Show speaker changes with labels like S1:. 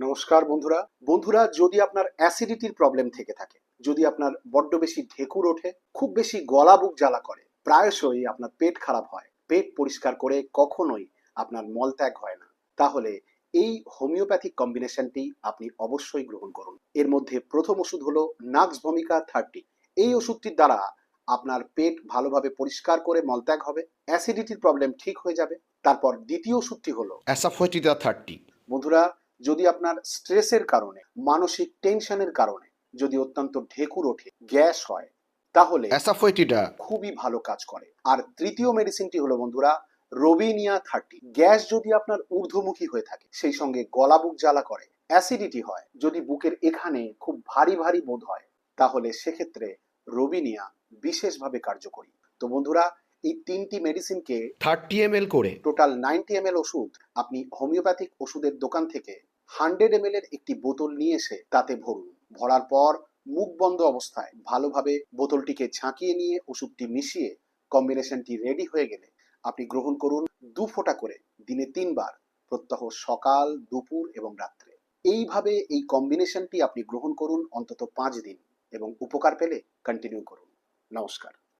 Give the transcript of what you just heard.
S1: নমস্কার বন্ধুরা। বন্ধুরা যদি আপনার অ্যাসিডিটির প্রবলেম থেকে থাকে যদি আপনার বড্ড বেশি ঢেকুর ওঠে খুব বেশি গলা বুক জ্বালা করে প্রায়শই আপনার পেট খারাপ হয়। পেট পরিষ্কার করে কখনোই আপনার মলত্যাগ হয় না। তাহলে এই হোমিওপ্যাথিক কম্বিনেশনটি আপনি অবশ্যই গ্রহণ করুন। এর মধ্যে প্রথম ওষুধ হলো নাক্স ভূমিকা থার্টি। এই ওষুধটির দ্বারা আপনার পেট ভালোভাবে পরিষ্কার করে মলত্যাগ হবে অ্যাসিডিটির প্রবলেম ঠিক হয়ে যাবে। তারপর দ্বিতীয় ওষুধটি হলো
S2: অ্যাসাফোয়েটিদা থার্টি।
S1: বন্ধুরা যদি আপনার স্ট্রেসের কারণে মানসিক টেনশনের কারণে যদি অত্যন্ত ঢেকুর ওঠে গ্যাস হয় তাহলে
S2: অ্যাসাফোয়েটিডা
S1: খুবই ভালো কাজ করে। আর তৃতীয় মেডিসিনটি হলো বন্ধুরা রোবিনিয়া থার্টি। গ্যাস যদি আপনার ঊর্ধ্বমুখী হয়ে থাকে সেই সঙ্গে গলা বুক জ্বালা করে অ্যাসিডিটি হয় যদি বুকের এখানে খুব ভারী ভারী বোধ হয় তাহলে সেক্ষেত্রে রোবিনিয়া বিশেষভাবে কার্যকরী। তো বন্ধুরা এই তিনটি মেডিসিনকে
S2: থার্টি এম করে।
S1: টোটাল নাইনটি এম ওষুধ আপনি হোমিওপ্যাথিক ওষুধের দোকান থেকে হান্ড্রেড এম এর একটি বোতল নিয়ে এসে তাতে ভরুন। ভরার পর মুখ বন্ধ অবস্থায় ভালোভাবে বোতলটিকে ঝাঁকিয়ে নিয়ে ওষুধটি মিশিয়ে কম্বিনেশনটি রেডি হয়ে গেলে আপনি গ্রহণ করুন দু ফোঁটা করে দিনে তিনবার, প্রত্যহ সকাল, দুপুর এবং রাত্রে। এইভাবে এই কম্বিনেশনটি আপনি গ্রহণ করুন অন্তত পাঁচ দিন এবং উপকার পেলে কন্টিনিউ করুন। নমস্কার।